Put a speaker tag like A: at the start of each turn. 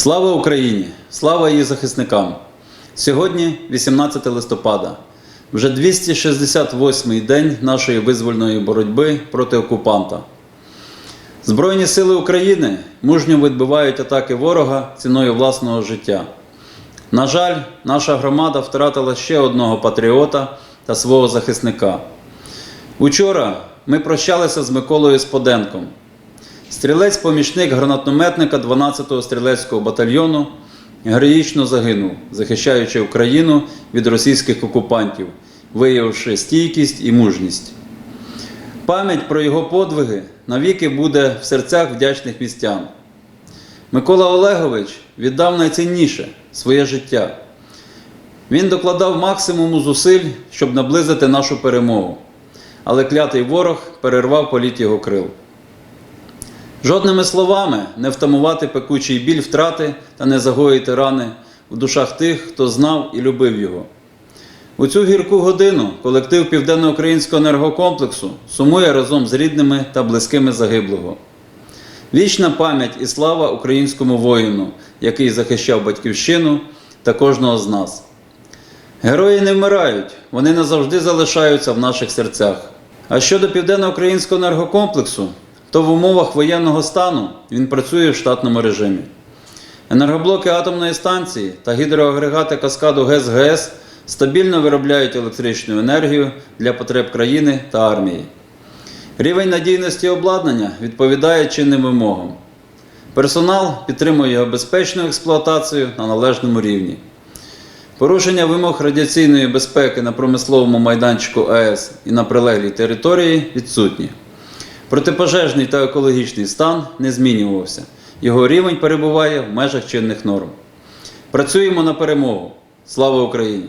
A: Слава Україні! Слава її захисникам! Сьогодні 18 листопада, вже 268-й день нашої визвольної боротьби проти окупанта. Збройні сили України мужньо відбивають атаки ворога ціною власного життя. На жаль, наша громада втратила ще одного патріота та свого захисника. Учора ми прощалися з Миколою Споденком. Стрілець-помічник гранатометника 12-го стрілецького батальйону героїчно загинув, захищаючи Україну від російських окупантів, виявивши стійкість і мужність. Пам'ять про його подвиги навіки буде в серцях вдячних містян. Микола Олегович віддав найцінніше своє життя. Він докладав максимуму зусиль, щоб наблизити нашу перемогу, але клятий ворог перервав політ його крил. Жодними словами не втамувати пекучий біль втрати та не загоїти рани в душах тих, хто знав і любив його. У цю гірку годину колектив Південноукраїнського енергокомплексу сумує разом з рідними та близькими загиблого. Вічна пам'ять і слава українському воїну, який захищав батьківщину та кожного з нас. Герої не вмирають, вони назавжди залишаються в наших серцях. А щодо Південноукраїнського енергокомплексу, то в умовах воєнного стану він працює в штатному режимі. Енергоблоки атомної станції та гідроагрегати каскаду ГЕС-ГЕС стабільно виробляють електричну енергію для потреб країни та армії. Рівень надійності обладнання відповідає чинним вимогам. Персонал підтримує його безпечну експлуатацію на належному рівні. Порушення вимог радіаційної безпеки на промисловому майданчику АЕС і на прилеглій території відсутні. Протипожежний та екологічний стан не змінювався. Його рівень перебуває в межах чинних норм. Працюємо на перемогу. Слава Україні!